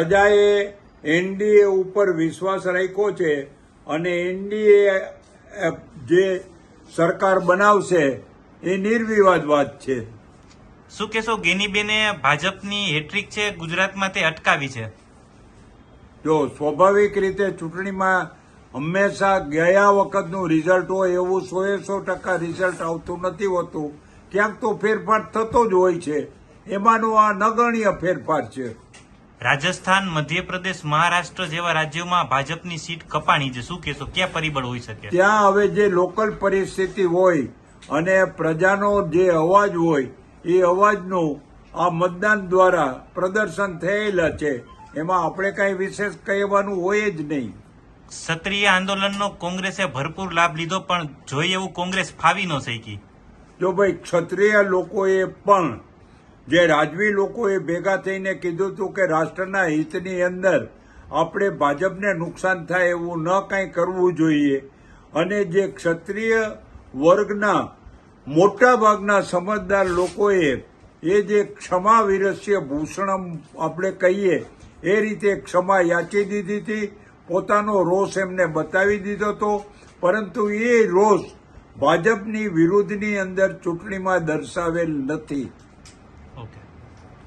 પ્રજાએ એનડીએ ઉપર વિશ્વાસ રાખ્યો છે અને એનડીએ જે સરકાર બનાવશે એ નિર્વિવાદ વાત છે. શું કહેશો ગેનીબેને ભાજપની હેટ્રિક છે ગુજરાતમાં તે અટકાવી છે? જો સ્વાભાવિક રીતે ચૂંટણીમાં હંમેશા ગયા વખતનું રિઝલ્ટ હોય એવું સોએ સો ટકા રિઝલ્ટ આવતું નથી હોતું ક્યાંક તો ફેરફાર થતો જ હોય છે. એમાંનો આ નગણ્ય ફેરફાર છે. રાજસ્થાન મધ્યપ્રદેશ મહારાષ્ટ્ર જેવા રાજ્યોમાં ભાજપની સીટ કપાણી છે. શું કહેશો? ક્યાં પરિબળ હોઈ શકે? ત્યાં હવે જે લોકલ પરિસ્થિતિ હોય અને પ્રજાનો જે અવાજ હોય એ અવાજનું આ મતદાન દ્વારા પ્રદર્શન થયેલા છે. એમાં આપણે કઈ વિશેષ કહેવાનું હોય જ નહીં. ક્ષત્રિય આંદોલનનો કોંગ્રેસે ભરપૂર લાભ લીધો પણ જોઈએ એવું કોંગ્રેસ ફાવી ન શકી. જો ભાઈ ક્ષત્રિય લોકોએ પણ જે રાજવી લોકોએ ભેગા થઈને કીધું હતું કે રાષ્ટ્રના હિતની અંદર આપણે ભાજપને નુકસાન થાય એવું ન કાંઈ કરવું જોઈએ અને જે ક્ષત્રિય વર્ગના મોટા ભાગના સમજદાર લોકોએ એ જે ક્ષમા વિરસ્ય ભૂષણમ આપણે કહીએ, એ રીતે ક્ષમા યાચી દીધી હતી, પોતાનો રોષ એમને બતાવી દીધો હતો, પરંતુ એ રોષ ભાજપની વિરુદ્ધની અંદર ચૂંટણીમાં દર્શાવેલ નથી. Okay.